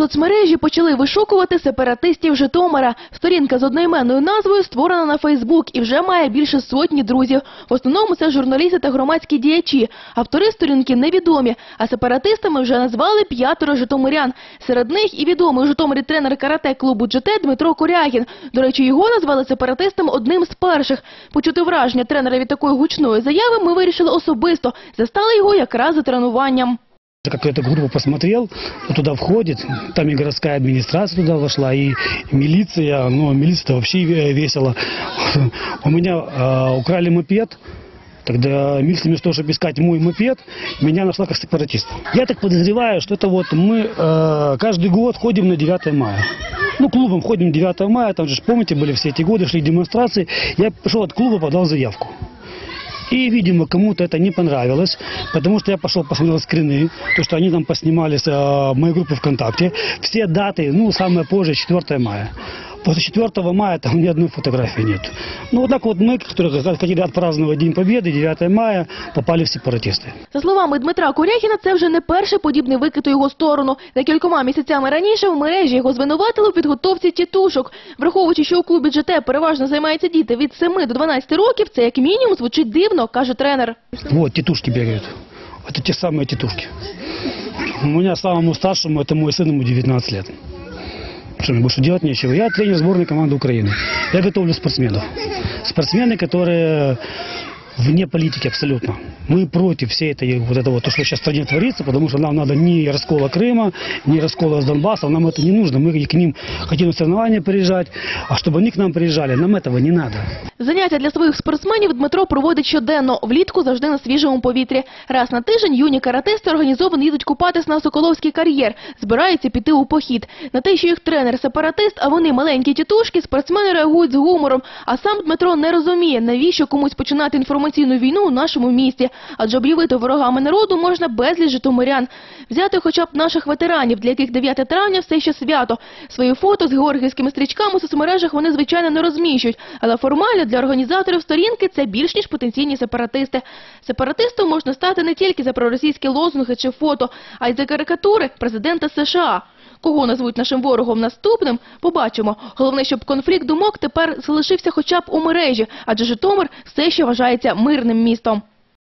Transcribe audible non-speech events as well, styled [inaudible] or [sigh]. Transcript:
соцмережі почали вишукувати сепаратистів Житомира. Сторінка з одноіменною назвою створена на Фейсбук і вже має більше сотні друзів. В основному це журналісти та громадські діячі. Автори сторінки невідомі, а сепаратистами вже назвали п'ятеро житомирян. Серед них і відомий у Житомирі тренер карате клубу «ДЖТ» Дмитро Корягін. До речі, його назвали сепаратистом одним з перших. Почути враження тренера від такої гучної заяви ми вирішили особисто. Застали його якраз за тренуванням. Как эту группу посмотрел, туда входит, там и городская администрация туда вошла, и милиция, ну, милиция вообще ве- весело. [laughs] У меня э, украли мопед, Тогда милиция вместо того, чтобы искать мой мопед, меня нашла как сепаратист. Я так подозреваю, что это вот мы э, каждый год ходим на 9 мая. Ну, клубом ходим 9 мая, там же, помните, были все эти годы, шли демонстрации. Я пришел от клуба, подал заявку. И, видимо, кому-то это не понравилось, потому что я пошел посмотрел скрины, то, что они там поснимали с э, моей группы ВКонтакте. Все даты, ну, самое позже, 4 мая. После 4 мая там ни одной фотографии нет. Ну, вот так вот мы, которые хотели отпраздновать День Победы, 9 мая, попали в сепаратисты. За словами Дмитра Корягіна, це вже не перший подібний викид у його сторону. Декількома місяцями раніше в мережі його звинуватили у підготовці тітушок. Враховуючи, що у клубі «ДЖТ» переважно займаються діти від 7 до 12 років, це як мінімум звучить дивно, каже тренер. Вот, тетушки бегают. Это те самые тетушки. У меня самому старшему, это мой сын, ему 19 лет. Что мне больше делать нечего. Я тренер сборной команды Украины. Я готовлю спортсменов. Спортсмены, которые вне политики абсолютно. Мы против всей этой вот этого, то, что сейчас в стране творится, потому что нам надо ни раскола Крыма, ни раскола с Донбасса, нам это не нужно. Мы к ним хотим на соревнования приезжать, а чтобы они к нам приезжали, нам этого не надо. Заняття для своїх спортсменів Дмитро проводить щоденно, влітку завжди на свіжому повітрі. Раз на тиждень юні каратисти організовано їдуть купатись на Соколовський кар'єр, збираються піти у похід. На те, що їх тренер сепаратист, а вони маленькі тітушки, спортсмени реагують з гумором. А сам Дмитро не розуміє, навіщо комусь починати інформаційну війну у нашому місті. Адже об'явити ворогами народу можна безліч житомирян. Взяти хоча б наших ветеранів, для яких 9 травня все ще свято. Свої фото з георгіївськими стрічками у соцмережах вони, звичайно, не розміщують. Але формально для організаторів сторінки це більш ніж потенційні сепаратисти. Сепаратистом можна стати не тільки за проросійські лозунги чи фото, а й за карикатури президента США. Кого назвуть нашим ворогом наступним, побачимо. Головне, щоб конфлікт думок тепер залишився хоча б у мережі, адже Житомир все ще вважається мирним містом.